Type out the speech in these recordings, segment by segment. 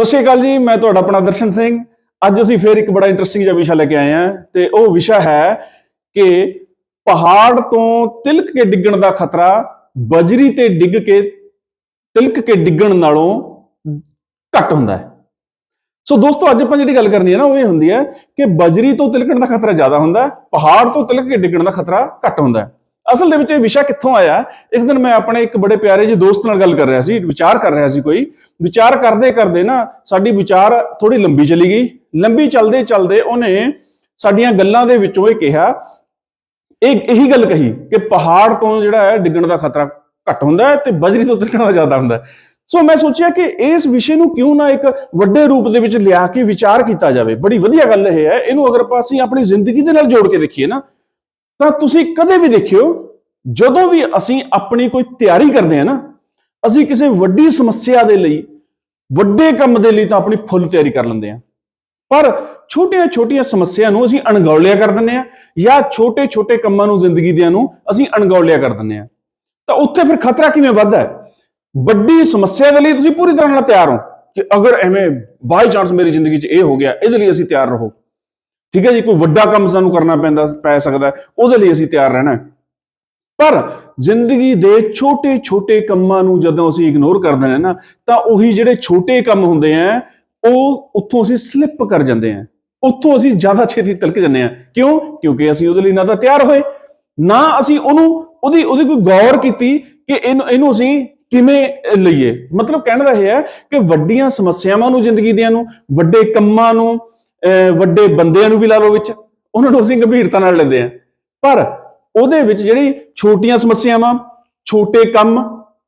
ਸਤਿ ਸ਼੍ਰੀ ਅਕਾਲ ਜੀ, ਮੈਂ ਤੁਹਾਡਾ ਆਪਣਾ ਦਰਸ਼ਨ ਸਿੰਘ। ਅੱਜ ਅਸੀਂ ਫੇਰ ਇੱਕ ਬੜਾ ਇੰਟਰਸਟਿੰਗ ਜਿਹਾ ਵਿਸ਼ਾ ਲੈ ਕੇ ਆਏ ਹਾਂ ਤੇ ਉਹ ਵਿਸ਼ਾ ਹੈ ਕਿ ਪਹਾੜ ਤੋਂ ਤਿਲਕ ਕੇ ਡਿੱਗਣ ਦਾ ਖਤਰਾ, ਬਜਰੀ ਤੇ ਡਿੱਗ ਕੇ ਤਿਲਕ ਕੇ ਡਿੱਗਣ ਨਾਲੋਂ ਘੱਟ ਹੁੰਦਾ ਹੈ। ਸੋ ਦੋਸਤੋ, ਅੱਜ ਆਪਾਂ ਜਿਹੜੀ ਗੱਲ ਕਰਨੀ ਹੈ ਨਾ, ਉਹ ਇਹ ਹੁੰਦੀ ਹੈ ਕਿ ਬਜਰੀ ਤੋਂ ਤਿਲਕਣ ਦਾ ਖਤਰਾ ਜ਼ਿਆਦਾ ਹੁੰਦਾ ਹੈ, ਪਹਾੜ ਤੋਂ ਤਿਲਕ ਕੇ ਡਿੱਗਣ ਦਾ ਖਤਰਾ ਘੱਟ ਹੁੰਦਾ ਹੈ। ਅਸਲ ਦੇ ਵਿੱਚ ਇਹ ਵਿਸ਼ਾ ਕਿੱਥੋਂ ਆਇਆ? ਇੱਕ ਦਿਨ ਮੈਂ ਆਪਣੇ ਇੱਕ ਬੜੇ ਪਿਆਰੇ ਜਿਹੇ ਦੋਸਤ ਨਾਲ ਗੱਲ ਕਰ ਰਿਹਾ ਸੀ, ਵਿਚਾਰ ਕਰ ਰਿਹਾ ਸੀ ਕੋਈ। ਵਿਚਾਰ ਕਰਦੇ ਕਰਦੇ ਨਾ ਸਾਡੀ ਵਿਚਾਰ ਥੋੜੀ ਲੰਬੀ ਚਲੀ ਗਈ। ਲੰਬੀ ਚੱਲਦੇ ਚੱਲਦੇ ਉਹਨੇ ਸਾਡੀਆਂ ਗੱਲਾਂ ਦੇ ਵਿੱਚੋਂ ਇਹ ਕਿਹਾ, ਇਹ ਇਹੀ ਗੱਲ ਕਹੀ ਕਿ ਪਹਾੜ ਤੋਂ ਜਿਹੜਾ ਹੈ ਡਿੱਗਣ ਦਾ ਖਤਰਾ ਘੱਟ ਹੁੰਦਾ ਹੈ ਤੇ ਬਜਰੀ ਤੋਂ ਤਿਲਕਣ ਦਾ ਜ਼ਿਆਦਾ ਹੁੰਦਾ ਹੈ। ਸੋ ਮੈਂ ਸੋਚਿਆ ਕਿ ਇਸ ਵਿਸ਼ੇ ਨੂੰ ਕਿਉਂ ਨਾ ਇੱਕ ਵੱਡੇ ਰੂਪ ਦੇ ਵਿੱਚ ਲਿਆ ਕੇ ਵਿਚਾਰ ਕੀਤਾ ਜਾਵੇ। ਬੜੀ ਵਧੀਆ ਗੱਲ ਇਹ ਹੈ। ਇਹਨੂੰ ਅਗਰ ਆਪਾਂ ਅਸੀਂ ਆਪਣੀ ਜ਼ਿੰਦਗੀ ਦੇ ਨਾਲ ਜੋੜ ਕੇ ਦੇਖੀਏ ਨਾ, ਤਾਂ ਤੁਸੀਂ ਕਦੇ ਵੀ ਦੇਖਿਓ ਜਦੋਂ ਵੀ ਅਸੀਂ ਆਪਣੀ ਕੋਈ ਤਿਆਰੀ ਕਰਦੇ ਹਾਂ ਨਾ, ਅਸੀਂ ਕਿਸੇ ਵੱਡੀ ਸਮੱਸਿਆ ਦੇ ਲਈ, ਵੱਡੇ ਕੰਮ ਦੇ ਲਈ ਤਾਂ ਆਪਣੀ ਫੁੱਲ ਤਿਆਰੀ ਕਰ ਲੈਂਦੇ ਹਾਂ। ਪਰ ਛੋਟੀਆਂ-ਛੋਟੀਆਂ ਸਮੱਸਿਆ ਨੂੰ ਅਸੀਂ ਅਣਗੌਲਿਆ ਕਰ ਦਿੰਦੇ ਹਾਂ ਜਾਂ ਛੋਟੇ-ਛੋਟੇ ਕੰਮਾਂ ਨੂੰ ਜ਼ਿੰਦਗੀ ਦਿਆਂ ਨੂੰ ਅਸੀਂ ਅਣਗੌਲਿਆ ਕਰ ਦਿੰਦੇ ਹਾਂ। ਤਾਂ ਉੱਥੇ ਫਿਰ ਖਤਰਾ ਕਿਵੇਂ ਵੱਧਦਾ ਹੈ? ਵੱਡੀ ਸਮੱਸਿਆ ਦੇ ਲਈ ਤੁਸੀਂ ਪੂਰੀ ਤਰ੍ਹਾਂ ਨਾਲ ਤਿਆਰ ਹੋ ਕਿ ਅਗਰ ਐਵੇਂ ਬਾਈ ਚਾਂਸ ਮੇਰੀ ਜ਼ਿੰਦਗੀ 'ਚ ਇਹ ਹੋ ਗਿਆ, ਇਹਦੇ ਲਈ ਅਸੀਂ ਤਿਆਰ ਰਹੋ। ਠੀਕ ਹੈ ਜੀ, ਕੋਈ ਵੱਡਾ ਕੰਮ ਸਾਨੂੰ ਕਰਨਾ ਪੈਂਦਾ, ਪੈ ਸਕਦਾ ਉਹਦੇ ਲਈ ਅਸੀਂ ਤਿਆਰ ਰਹਿਣਾ ਹੈ। ਪਰ ਜ਼ਿੰਦਗੀ ਦੇ ਛੋਟੇ-ਛੋਟੇ ਕੰਮਾਂ ਨੂੰ ਜਦੋਂ ਅਸੀਂ ਇਗਨੋਰ ਕਰਦੇ ਦਿੰਦੇ ਹਾਂ ਨਾ, ਤਾਂ ਉਹੀ ਜਿਹੜੇ ਛੋਟੇ ਕੰਮ ਹੁੰਦੇ ਆ, ਉਹ ਉੱਥੋਂ ਅਸੀਂ ਸਲਿੱਪ ਕਰ ਜਾਂਦੇ ਆ। ਉੱਥੋਂ ਅਸੀਂ ਜ਼ਿਆਦਾ ਛੇਤੀ ਤਿਲਕ ਜਾਂਦੇ ਆ। ਕਿਉਂ? ਕਿਉਂਕਿ ਅਸੀਂ ਉਹਦੇ ਲਈ ਨਾ ਤਾਂ ਤਿਆਰ ਹੋਏ, ਨਾ ਅਸੀਂ ਉਹਨੂੰ, ਉਹਦੀ ਉਹਦੀ ਕੋਈ ਗੌਰ ਕੀਤੀ ਕਿ ਇਹਨੂੰ ਇਹਨੂੰ ਅਸੀਂ ਕਿਵੇਂ ਲਈਏ। ਮਤਲਬ ਕਹਿਣ ਦਾ ਇਹ ਹੈ ਕਿ ਵੱਡੀਆਂ ਸਮੱਸਿਆਵਾਂ ਨੂੰ ਜ਼ਿੰਦਗੀ ਦੀਆਂ ਨੂੰ, ਵੱਡੇ ਕੰਮਾਂ ਨੂੰ, ਅਹ ਵੱਡੇ ਬੰਦਿਆਂ ਨੂੰ ਵੀ ਲਾ ਲਓ ਵਿੱਚ, ਉਹਨਾਂ ਨੂੰ ਅਸੀਂ ਗੰਭੀਰਤਾ ਨਾਲ ਲੈਂਦੇ ਆ। ਪਰ ਉਹਦੇ ਵਿੱਚ ਜਿਹੜੀ ਛੋਟੀਆਂ ਸਮੱਸਿਆਵਾਂ, ਛੋਟੇ ਕੰਮ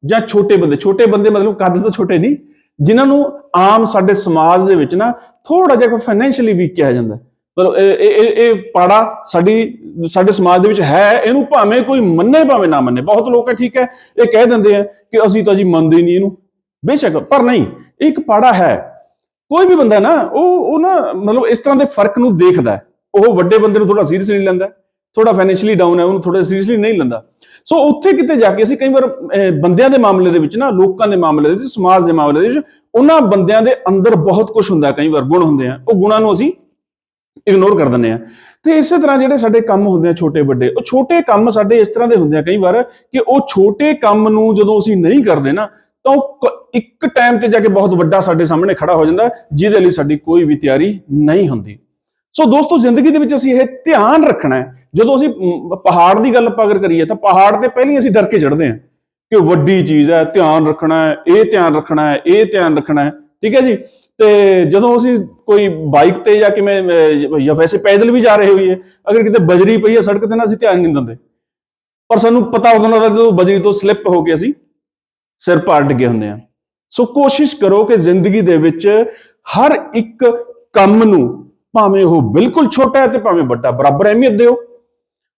ਜਾਂ ਛੋਟੇ ਬੰਦੇ ਛੋਟੇ ਬੰਦੇ ਮਤਲਬ ਕੱਦ ਤੋਂ ਛੋਟੇ ਨਹੀਂ, ਜਿਨ੍ਹਾਂ ਨੂੰ ਆਮ ਸਾਡੇ ਸਮਾਜ ਦੇ ਵਿੱਚ ਨਾ ਥੋੜਾ ਜਿਹਾ ਫਾਈਨੈਂਸ਼ੀਅਲੀ ਵੀਕ ਕਿਹਾ ਜਾਂਦਾ। ਹੈ। ਮਤਲਬ ਇਹ ਇਹ ਪਾੜਾ ਸਾਡੀ, ਸਾਡੇ ਸਮਾਜ ਦੇ ਵਿੱਚ ਹੈ, ਇਹਨੂੰ ਭਾਵੇਂ ਕੋਈ ਮੰਨੇ, ਭਾਵੇਂ ਨਾ ਮੰਨੇ। ਬਹੁਤ ਲੋਕ ਹੈ ਠੀਕ ਹੈ, ਇਹ ਕਹਿ ਦਿੰਦੇ ਆ ਕਿ ਅਸੀਂ ਤਾਂ ਜੀ ਮੰਨਦੇ ਨਹੀਂ ਇਹਨੂੰ। ਬੇਸ਼ੱਕ, ਪਰ ਨਹੀਂ, ਇਹ ਇੱਕ ਪਾੜਾ ਹੈ। ਕੋਈ ਵੀ ਬੰਦਾ ਨਾ, ਉਹ ਉਹ ਨਾ ਮਤਲਬ ਇਸ ਤਰ੍ਹਾਂ ਦੇ ਫ਼ਰਕ ਨੂੰ ਦੇਖਦਾ ਉਹ ਵੱਡੇ ਬੰਦੇ ਨੂੰ ਥੋੜਾ ਸੀਰੀਅਸਲੀ ਲੈਂਦਾ ਥੋੜਾ ਫਾਈਨੈਂਸ਼ੀਅਲੀ ਡਾਊਨ ਹੈ, ਉਹਨੂੰ ਥੋੜਾ ਸੀਰੀਅਸਲੀ ਨਹੀਂ ਲੈਂਦਾ। ਸੋ ਉੱਥੇ ਕਿਤੇ ਜਾ ਕੇ ਅਸੀਂ ਕਈ ਵਾਰ ਬੰਦਿਆਂ ਦੇ ਮਾਮਲੇ ਦੇ ਵਿੱਚ ਨਾ, ਲੋਕਾਂ ਦੇ ਮਾਮਲੇ ਦੇ ਵਿੱਚ, ਸਮਾਜ ਦੇ ਮਾਮਲੇ ਦੇ ਵਿੱਚ, ਉਹਨਾਂ ਬੰਦਿਆਂ ਦੇ ਅੰਦਰ ਬਹੁਤ ਕੁਝ ਹੁੰਦਾ ਕਈ ਵਾਰ ਗੁਣ ਹੁੰਦੇ ਆ। ਉਹ ਗੁਣਾਂ ਨੂੰ ਅਸੀਂ ਇਗਨੋਰ ਕਰ ਦਿੰਦੇ ਆ। ਤੇ ਇਸੇ ਤਰ੍ਹਾਂ ਜਿਹੜੇ ਸਾਡੇ ਕੰਮ ਹੁੰਦੇ ਆ, ਛੋਟੇ ਵੱਡੇ, ਉਹ ਛੋਟੇ ਕੰਮ ਸਾਡੇ ਇਸ ਤਰ੍ਹਾਂ ਦੇ ਹੁੰਦੇ ਆ ਕਈ ਵਾਰ ਕਿ ਉਹ ਛੋਟੇ ਕੰਮ ਨੂੰ ਜਦੋਂ ਅਸੀਂ ਨਹੀਂ ਕਰਦੇ ਨਾ, ਤਾਂ ਉਹ ਇੱਕ ਟਾਈਮ ਤੇ ਜਾ ਕੇ ਬਹੁਤ ਵੱਡਾ ਸਾਡੇ ਸਾਹਮਣੇ ਖੜਾ ਹੋ ਜਾਂਦਾ, ਜਿਹਦੇ ਲਈ ਸਾਡੀ ਕੋਈ ਵੀ ਤਿਆਰੀ ਨਹੀਂ ਹੁੰਦੀ। ਸੋ ਦੋਸਤੋ, ਜ਼ਿੰਦਗੀ ਦੇ ਵਿੱਚ ਅਸੀਂ ਇਹ ਧਿਆਨ ਰੱਖਣਾ ਹੈ ਜਦੋਂ ਅਸੀਂ ਪਹਾੜ ਦੀ ਗੱਲ ਆਪਾਂ ਅਗਰ ਕਰੀਏ ਤਾਂ ਪਹਾੜ ਤੇ ਪਹਿਲਾਂ ਹੀ ਅਸੀਂ ਡਰ ਕੇ ਚੜ੍ਹਦੇ ਹਾਂ ਕਿ ਉਹ ਵੱਡੀ ਚੀਜ਼ ਹੈ, ਧਿਆਨ ਰੱਖਣਾ ਹੈ, ਇਹ ਧਿਆਨ ਰੱਖਣਾ ਹੈ, ਇਹ ਧਿਆਨ ਰੱਖਣਾ ਹੈ, ਠੀਕ ਹੈ ਜੀ? ਤੇ ਜਦੋਂ ਅਸੀਂ ਕੋਈ ਬਾਈਕ ਤੇ ਜਾਂ ਕਿਵੇਂ ਜਾਂ ਵੈਸੇ ਪੈਦਲ ਵੀ ਜਾ ਰਹੇ ਹੋਈਏ, ਅਗਰ ਕਿਤੇ ਬਜਰੀ ਪਈ ਹੈ ਸੜਕ ਤੇ ਨਾ ਅਸੀਂ ਧਿਆਨ ਨਹੀਂ ਦਿੰਦੇ। ਪਰ ਸਾਨੂੰ ਪਤਾ ਉਹਨਾਂ ਦਾ ਜਦੋਂ ਬਜਰੀ ਤੋਂ ਸਲਿੱਪ ਹੋ ਕੇ ਅਸੀਂ ਸਿਰ ਪਾੜ ਡਿੱਗੇ ਹੁੰਦੇ ਆ ਸੋ ਕੋਸ਼ਿਸ਼ ਕਰੋ ਕਿ ਜ਼ਿੰਦਗੀ ਦੇ ਵਿੱਚ ਹਰ ਇੱਕ ਕੰਮ ਨੂੰ ਭਾਵੇਂ ਉਹ ਬਿਲਕੁਲ ਛੋਟਾ ਹੈ ਤੇ ਭਾਵੇਂ ਵੱਡਾ, ਬਰਾਬਰ ਅਹਿਮੀਅਤ ਦਿਓ।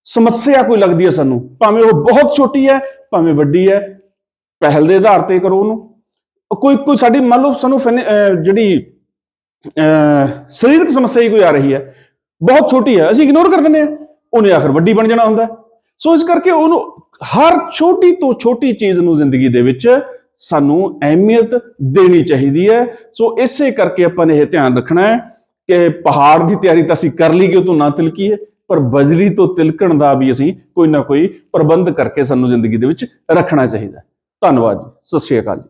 ਸਮੱਸਿਆ ਕੋਈ ਲੱਗਦੀ ਹੈ ਸਾਨੂੰ? ਭਾਵੇਂ ਉਹ ਬਹੁਤ ਛੋਟੀ ਹੈ, ਭਾਵੇਂ ਵੱਡੀ ਹੈ, ਪਹਿਲ ਦੇ ਆਧਾਰ ਤੇ ਕਰੋ ਉਹਨੂੰ। ਕੋਈ ਕੋਈ ਸਾਡੀ, ਮੰਨ ਲਓ ਸਾਨੂੰ ਫਾਇਨ- ਜਿਹੜੀ, ਅਹ, ਸਰੀਰਕ ਸਮੱਸਿਆ ਹੀ ਕੋਈ ਆ ਰਹੀ ਹੈ, ਬਹੁਤ ਛੋਟੀ ਹੈ, ਅਸੀਂ ਇਗਨੋਰ ਕਰ ਦਿੰਦੇ ਆ ਉਹਨੇ ਆਖਰ ਵੱਡੀ ਬਣ ਜਾਣਾ ਹੁੰਦਾ ਸੋ ਇਸ ਕਰਕੇ ਉਹਨੂੰ ਹਰ ਛੋਟੀ ਤੋਂ ਛੋਟੀ ਚੀਜ਼ ਨੂੰ ਜ਼ਿੰਦਗੀ ਦੇ ਵਿੱਚ ਸਾਨੂੰ ਅਹਿਮੀਅਤ ਦੇਣੀ ਚਾਹੀਦੀ ਹੈ। ਸੋ ਇਸੇ ਕਰਕੇ ਆਪਾਂ ਨੇ ਇਹ ਧਿਆਨ ਰੱਖਣਾ ਹੈ ਕਿ ਪਹਾੜ ਦੀ ਤਿਆਰੀ ਤਾਂ ਅਸੀਂ ਕਰ ਲਈ ਕਿ ਉਹ ਤੋਂ ਨਾ ਤਿਲਕੀ ਹੈ। ਪਰ ਬਜਰੀ ਤੋਂ ਤਿਲਕਣ ਦਾ ਵੀ ਅਸੀਂ ਕੋਈ ਨਾ ਕੋਈ ਪ੍ਰਬੰਧ ਕਰਕੇ ਸਾਨੂੰ ਜ਼ਿੰਦਗੀ ਦੇ ਵਿੱਚ ਰੱਖਣਾ ਚਾਹੀਦਾ ਧੰਨਵਾਦ ਜੀ। ਸਤਿ ਸ਼੍ਰੀ ਅਕਾਲ ਜੀ।